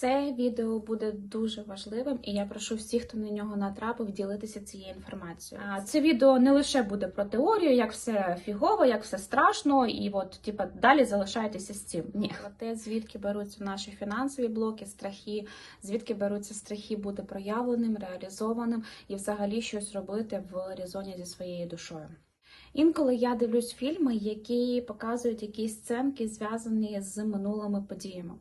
Це відео буде дуже важливим, і я прошу всіх, хто на нього натрапив, ділитися цією інформацією. А це відео не лише буде про теорію, як все фігово, як все страшно, і от типа далі залишайтеся з цим. Ні, про те, звідки беруться наші фінансові блоки, страхи, звідки беруться страхи бути проявленим, реалізованим і взагалі щось робити в різоні зі своєю душою. Інколи я дивлюсь фільми, які показують якісь сценки, зв'язані з минулими подіями.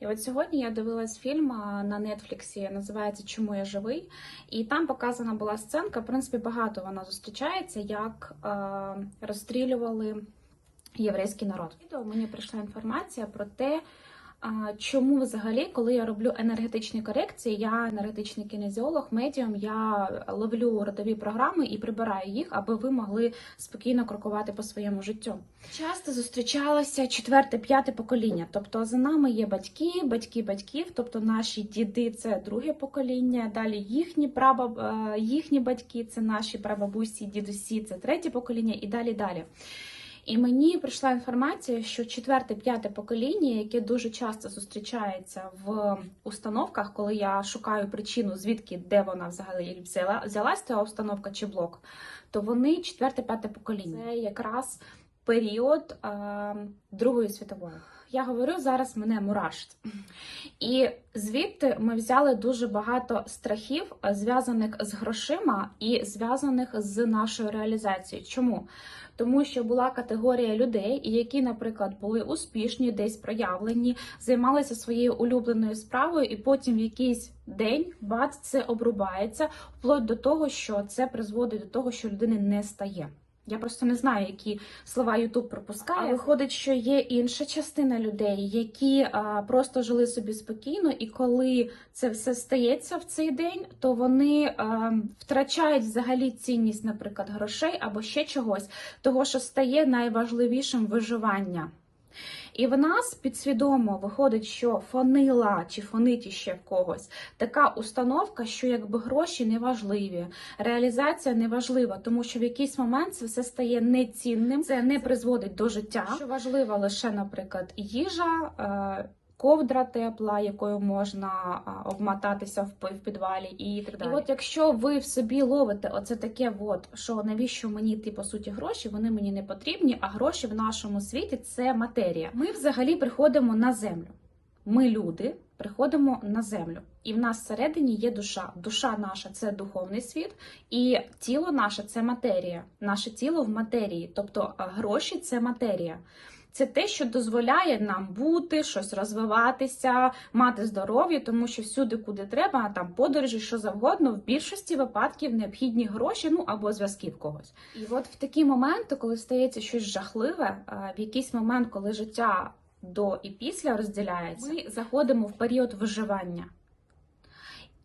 І от сьогодні я дивилась фільм на Нетфліксі, називається Чому я живий? І там показана була сценка. В принципі, багато вона зустрічається, як е, розстрілювали єврейський народ. Відео мені прийшла інформація про те. Чому взагалі, коли я роблю енергетичні корекції, я енергетичний кінезіолог, медіум, я ловлю родові програми і прибираю їх, аби ви могли спокійно крокувати по своєму життю. Часто зустрічалося четверте, п'яте покоління. Тобто за нами є батьки, батьки батьків, тобто наші діди це друге покоління. Далі їхні прабаб, е, їхні батьки, це наші прабабусі, дідусі, це третє покоління, і далі далі. І мені прийшла інформація, що четверте, п'яте покоління, яке дуже часто зустрічається в установках, коли я шукаю причину, звідки де вона взагалі взяла взялась ця установка чи блок, то вони четверте, п'яте покоління. Це якраз період е, Другої світової. Я говорю зараз мене мурашить. І звідти ми взяли дуже багато страхів, зв'язаних з грошима і зв'язаних з нашою реалізацією. Чому? Тому що була категорія людей, які, наприклад, були успішні, десь проявлені, займалися своєю улюбленою справою, і потім в якийсь день бац, це обрубається, вплоть до того, що це призводить до того, що людини не стає. Я просто не знаю, які слова Ютуб пропускає. А виходить, що є інша частина людей, які а, просто жили собі спокійно, і коли це все стається в цей день, то вони а, втрачають взагалі цінність, наприклад, грошей або ще чогось, того що стає найважливішим виживання. І в нас підсвідомо виходить, що фонила чи фонить ще в когось така установка, що якби гроші не важливі, реалізація не важлива, тому що в якийсь момент це все стає нецінним, це не призводить до життя. Що важлива лише, наприклад, їжа. Ковдра тепла, якою можна обмотатися в підвалі, і так далі. І от якщо ви в собі ловите оце таке, от що навіщо мені ті по суті гроші, вони мені не потрібні, а гроші в нашому світі це матерія. Ми взагалі приходимо на землю. Ми люди приходимо на землю, і в нас всередині є душа. Душа наша це духовний світ, і тіло наше це матерія. Наше тіло в матерії, тобто гроші це матерія. Це те, що дозволяє нам бути, щось розвиватися, мати здоров'я, тому що всюди, куди треба, там подорожі, що завгодно, в більшості випадків необхідні гроші, ну або зв'язки в когось. І от в такі моменти, коли стається щось жахливе, в якийсь момент, коли життя до і після розділяється, ми заходимо в період виживання.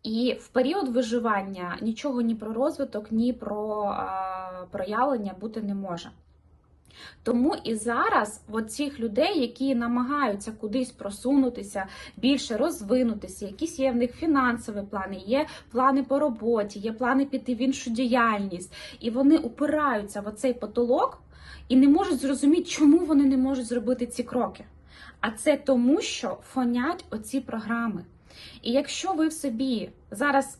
І в період виживання нічого ні про розвиток, ні про а, проявлення бути не може. Тому і зараз от цих людей, які намагаються кудись просунутися, більше розвинутися, якісь є в них фінансові плани, є плани по роботі, є плани піти в іншу діяльність, і вони упираються в цей потолок і не можуть зрозуміти, чому вони не можуть зробити ці кроки. А це тому, що фонять оці програми. І якщо ви в собі зараз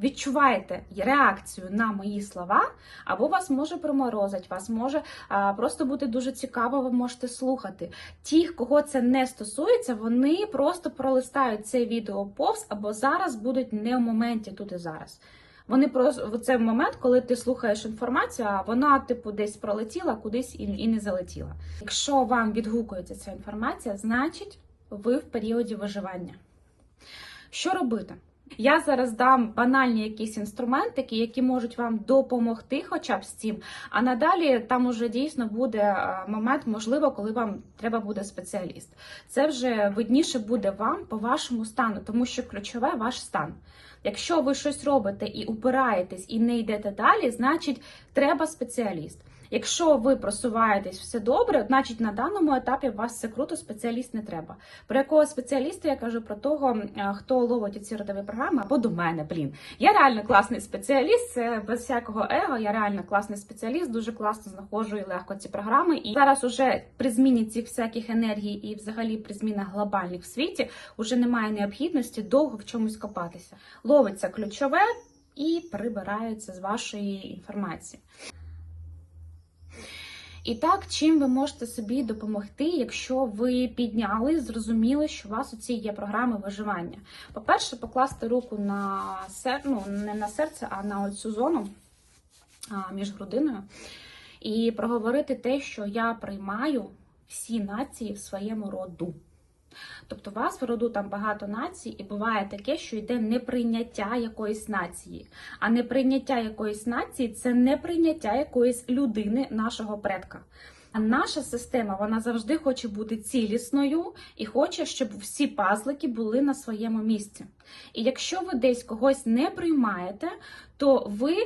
відчуваєте реакцію на мої слова, або вас може проморозить, вас може а, просто бути дуже цікаво, ви можете слухати. Ті, кого це не стосується, вони просто пролистають це відео повз, або зараз будуть не в моменті тут і зараз. Вони просто це момент, коли ти слухаєш інформацію, а вона, типу, десь пролетіла, кудись і, і не залетіла. Якщо вам відгукується ця інформація, значить ви в періоді виживання. Що робити? Я зараз дам банальні якісь інструментики, які можуть вам допомогти, хоча б з цим. А надалі там уже дійсно буде е, момент, можливо, коли вам треба буде спеціаліст. Це вже видніше буде вам по вашому стану, тому що ключове ваш стан. Якщо ви щось робите і упираєтесь і не йдете далі, значить треба спеціаліст. Якщо ви просуваєтесь все добре, значить на даному етапі вас все круто, спеціаліст не треба. Про якого спеціаліста я кажу про того, е, хто ловить ці родові програми, або до мене, блін. Я реально класний спеціаліст, це без всякого его. Я реально класний спеціаліст, дуже класно знаходжу і легко ці програми. І зараз уже при зміні цих всяких енергій і взагалі при змінах глобальних в світі вже немає необхідності довго в чомусь копатися. Ловиться ключове і прибирається з вашої інформації. І так, чим ви можете собі допомогти, якщо ви підняли, зрозуміли, що у вас у цій є програми виживання. По-перше, покласти руку на сер... ну, не на серце, а на цю зону між грудиною, і проговорити те, що я приймаю всі нації в своєму роду. Тобто, у вас в роду там багато націй, і буває таке, що йде неприйняття якоїсь нації. А неприйняття якоїсь нації це неприйняття якоїсь людини, нашого предка. А наша система вона завжди хоче бути цілісною і хоче, щоб всі пазлики були на своєму місці. І якщо ви десь когось не приймаєте, то ви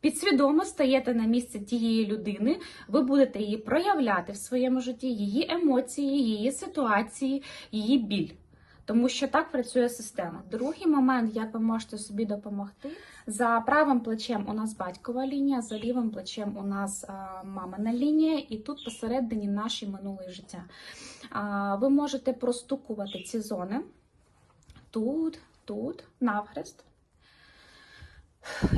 підсвідомо стаєте на місце тієї людини, ви будете її проявляти в своєму житті, її емоції, її ситуації, її біль. Тому що так працює система. Другий момент, як ви можете собі допомогти, за правим плечем у нас батькова лінія, за лівим плечем у нас мамина лінія, і тут посередині наші минуле життя. Ви можете простукувати ці зони тут, тут, навхрест.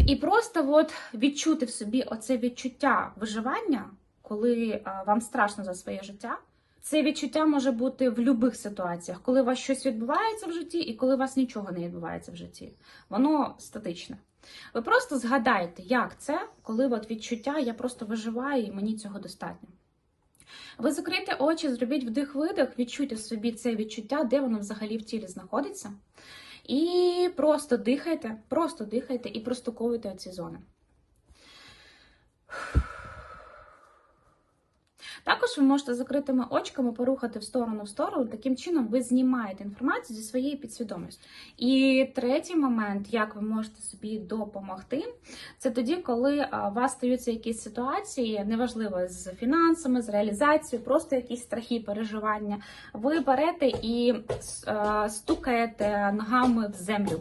І просто от відчути в собі оце відчуття виживання, коли вам страшно за своє життя. Це відчуття може бути в будь-яких ситуаціях, коли у вас щось відбувається в житті і коли у вас нічого не відбувається в житті. Воно статичне. Ви просто згадайте, як це, коли от відчуття я просто виживаю і мені цього достатньо. Ви закрийте очі, зробіть вдих-видих, відчуйте в собі це відчуття, де воно взагалі в тілі знаходиться. І просто дихайте, просто дихайте і простуковуйте оці зони. Також ви можете закритими очками порухати в сторону в сторону. Таким чином ви знімаєте інформацію зі своєї підсвідомості. І третій момент, як ви можете собі допомогти, це тоді, коли у вас стаються якісь ситуації, неважливо з фінансами, з реалізацією, просто якісь страхи, переживання. Ви берете і стукаєте ногами в землю.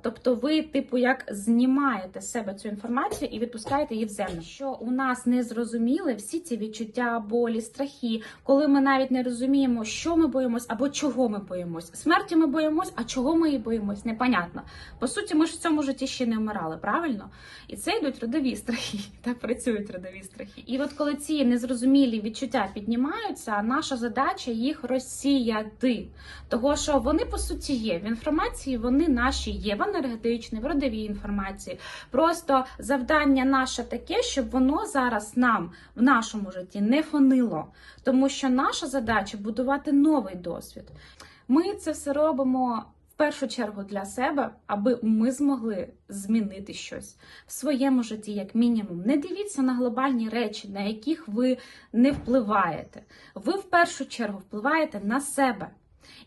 Тобто ви, типу, як знімаєте з себе цю інформацію і відпускаєте її в землю. Що у нас не зрозуміли всі ці відчуття, болі, страхи, коли ми навіть не розуміємо, що ми боїмось або чого ми боїмось. Смерті ми боїмось, а чого ми її боїмось, непонятно. По суті, ми ж в цьому житті ще не вмирали, правильно? І це йдуть родові страхи. Так працюють родові страхи. І от коли ці незрозумілі відчуття піднімаються, наша задача їх розсіяти. Того, що вони по суті є в інформації, вони наші є в енергетичній, в родовій інформації. Просто завдання наше таке, щоб воно зараз нам в нашому житті не фонило. Тому що наша задача будувати новий досвід. Ми це все робимо. В першу чергу для себе, аби ми змогли змінити щось в своєму житті, як мінімум. Не дивіться на глобальні речі, на яких ви не впливаєте. Ви в першу чергу впливаєте на себе.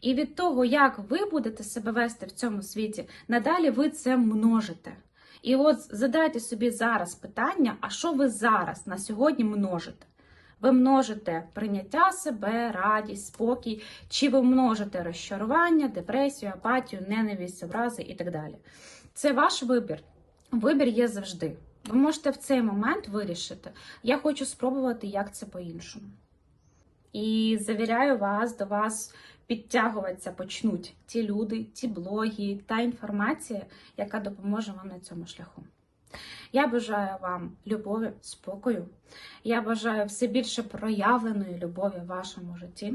І від того, як ви будете себе вести в цьому світі, надалі ви це множите. І от задайте собі зараз питання: а що ви зараз на сьогодні множите? Ви множите прийняття себе, радість, спокій, чи ви множите розчарування, депресію, апатію, ненависть, образи і так далі. Це ваш вибір. Вибір є завжди. Ви можете в цей момент вирішити. Я хочу спробувати, як це по-іншому. І завіряю вас, до вас підтягуватися почнуть ті люди, ті блоги, та інформація, яка допоможе вам на цьому шляху. Я бажаю вам любові, спокою. Я бажаю все більше проявленої любові в вашому житті.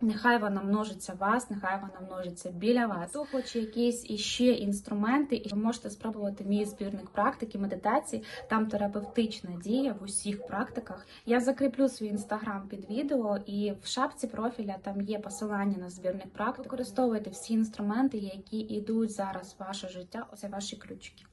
Нехай вона множиться вас, нехай вона множиться біля вас. Хто хоче якісь іще інструменти, і ви можете спробувати мій збірник практики, медитації. Там терапевтична дія в усіх практиках. Я закріплю свій інстаграм під відео, і в шапці профіля там є посилання на збірник практик. Використовуйте всі інструменти, які йдуть зараз в ваше життя. Оце ваші ключики.